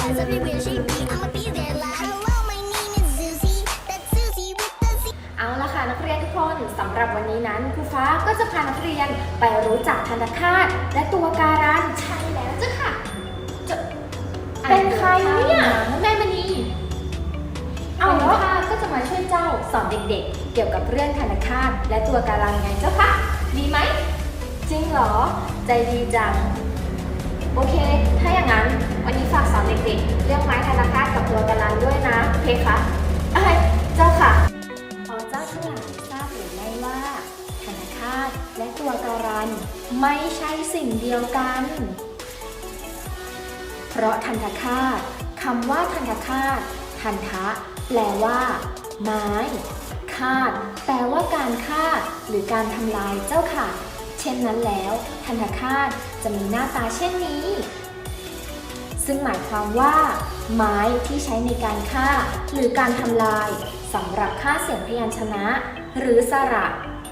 เลยเอาละค่ะนักเรียนทุกคนสำหรับวันนี้นั้นครูฟ้าก็จะพานักเรียนไปรู้จักธนาคารและตัวการันใช่แล้วจ้ะค่ะจะเป็นใครเนี่ยแม่มณีเอาเหรอค่ะก็จะมาช่วยเจ้าสอนเด็กๆ เกี่ยวกับเรื่องธนาคารและตัวการันไงเจ้าค่ะดีไหมจริงเหรอ ใจดีจัง โอเคถ้าากสอนเด็กๆเรื่องไม้ธนาคารกับตัวการันด้วยนะโอเคคะเอ้ยเจ้าค่ะพอเจ้าทั้งหลายทราบหรือไม่ว่าธนาคารและตัวการันไม่ใช่สิ่งเดียวกัน เพราะทันตคาตคำว่าทันตคาตทันทะ แปลว่า ไม้คาด แปลว่าการคาดหรือการทำลายเจ้าค่ะ เช่นนั้นแล้วทันตคาตจะมีหน้าตาเช่นนี้ ซึ่งหมายความว่า ไม้ที่ใช้ในการฆ่า หรือการทำลายสำหรับฆ่าเสียงพยัญชนะ หรือสระ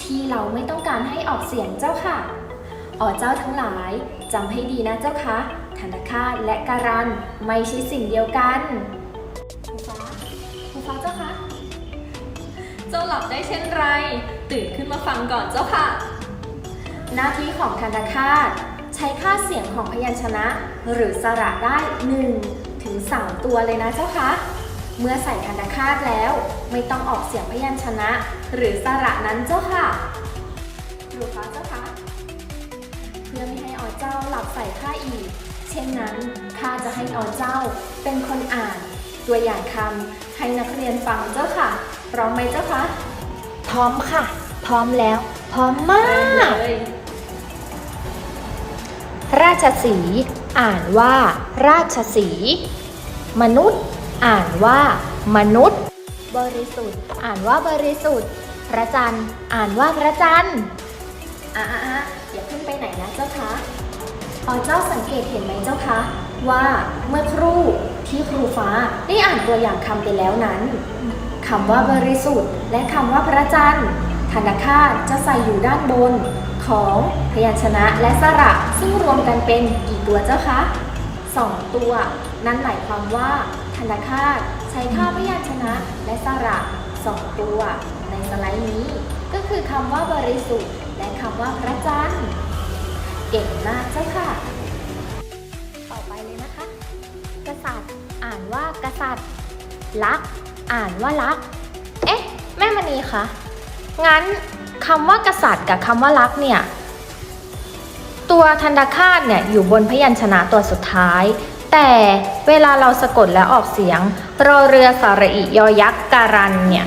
ที่เราไม่ต้องการให้ออกเสียงเจ้าค่ะอ๋อเจ้าทั้งหลายจำให้ดีนะเจ้าคะธนาคารและการันไม่ใช่สิ่งเดียวกันครูฟ้าครูฟ้าเจ้าคะเจ้าหลับได้เช่นไร ตื่นขึ้นมาฟังก่อนเจ้าค่ะ หน้าที่ของธนาคาร ใช้ค่าเสียงของพยัญชนะ หรือสระได้ 1 ถึง 3 ตัวเลยนะเจ้าคะเมื่อใส่ธนาคารแล้ว ไม่ต้องออกเสียงพยัญชนะ หรือสระนั้นเจ้าค่ะครูฟ้าเจ้าคะเพื่อไม่ให้อเจ้าหลับใส่ข้าอีก เช่นนั้นข้าจะให้อเจ้าเป็นคนอ่าน ตัวอย่างคำให้นักเรียนฟังเจ้าค่ะพร้อมไหมเจ้าคะพร้อมค่ะ พร้อมแล้ว พร้อมมากเลย ราชสี อ่านว่า ราชสี มนุษย์ อ่านว่า มนุษย์ บริสุทธิ์ อ่านว่าบริสุทธิ์ พระจันทร์ อ่านว่าพระจันทร์อะอะอะอย่าเพิ่งไปไหนนะเจ้าคะอ๋อเจ้าสังเกตเห็นไหมเจ้าคะ ว่าเมื่อครู่ที่ครูฟ้าได้อ่านตัวอย่างคำไปแล้วนั้นคำว่าบริสุทธิ์ และคำว่าพระจันทร์ธนาคารจะใส่อยู่ด้านบน ของพยัญชนะและสระซึ่งรวมกันเป็นกี่ตัวเจ้าคะสองตัว นั่นหมายความว่าธนาคารใช้ค่าพยัญชนะและสระสองตัว ในสไลด์นี้ ก็คือคำว่าบริสุทธิ์ และคำว่าพระจันทร์เก่งมากเจ้าค่ะ ต่อไปเลยนะคะ กษัตริย์ อ่านว่ากษัตริย์ ลัก อ่านว่าลัก เอ๊ะ แม่มณีคะ งั้น คำว่ากษัตริย์กับคำว่าลักษณ์เนี่ยตัวทันตคาตเนี่ยอยู่บนพยัญชนะตัวสุดท้าย แต่เวลาเราสะกดและออกเสียงรอเรือสระอิยอยักษ์การันเนี่ย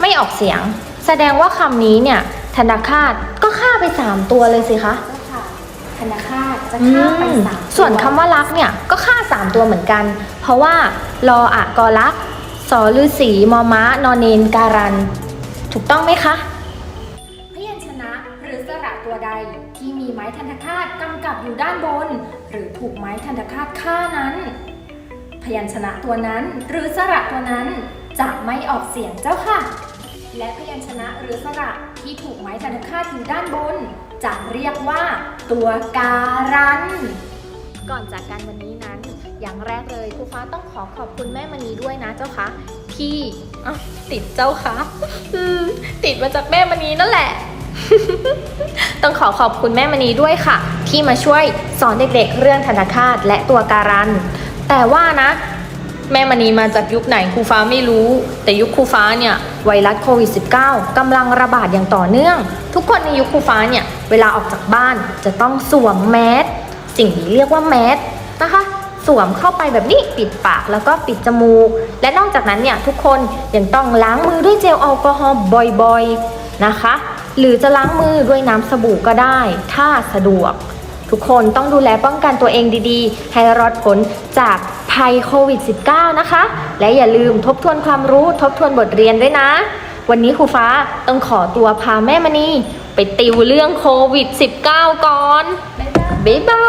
ไม่ออกเสียง แสดงว่าคำนี้เนี่ยทันตคาตก็ฆ่าไป3ตัวเลยสิคะเจ้าค่ะธนาคารจะฆ่าไปสามส่วนคำว่ารักเนี่ยก็ฆ่า3ตัวเหมือนกัน เพราะว่ารออะกอลักษ์สอฤาษีมอม้านอนเนนการัน ถูกต้องไหมคะับอยู่ด้านบน หรือถูกไม้ทันตคาตฆ่านั้น พยัญชนะตัวนั้นหรือสระตัวนั้นจะไม่ออกเสียงเจ้าค่ะ และพยัญชนะหรือสระที่ถูกไม้ทันตคาตอยู่ด้านบน จะเรียกว่า ตัวการัน ก่อนจากกันวันนี้นั้น อย่างแรกเลยครูฟ้าต้องขอขอบคุณแม่มณีด้วยนะเจ้าคะที่ติดเจ้าคะติดมาจากแม่มณีนั่นแหละ ต้องขอขอบคุณแม่มณีด้วยค่ะ ที่มาช่วยสอนเด็กๆ เรื่องธนาคารและตัวการัน แต่ว่านะ แม่มณีมาจากยุคไหนครูฟ้าไม่รู้ แต่ยุคครูฟ้าเนี่ยไวรัสโควิด -19 กำลังระบาดอย่างต่อเนื่อง ทุกคนในยุคครูฟ้าเนี่ย เวลาออกจากบ้านจะต้องสวมแมสสิ่งนี้เรียกว่าแมสนะคะสวมเข้าไปแบบนี้ปิดปากแล้วก็ปิดจมูก และนอกจากนั้นเนี่ยทุกคนยังต้องล้างมือด้วยเจลแอลกอฮอล์บ่อยๆนะคะ หรือจะล้างมือด้วยน้ำสบู่ก็ได้ ถ้าสะดวก ทุกคนต้องดูแลป้องกันตัวเองดีๆ ให้รอดพ้นจากภัยโควิด -19 นะคะ และอย่าลืมทบทวนความรู้ทบทวนบทเรียนด้วยนะ วันนี้ครูฟ้าต้องขอตัวพาแม่มณีไปติวเรื่องโควิด -19 ก่อน บ๊ายบายบ๊ายบาย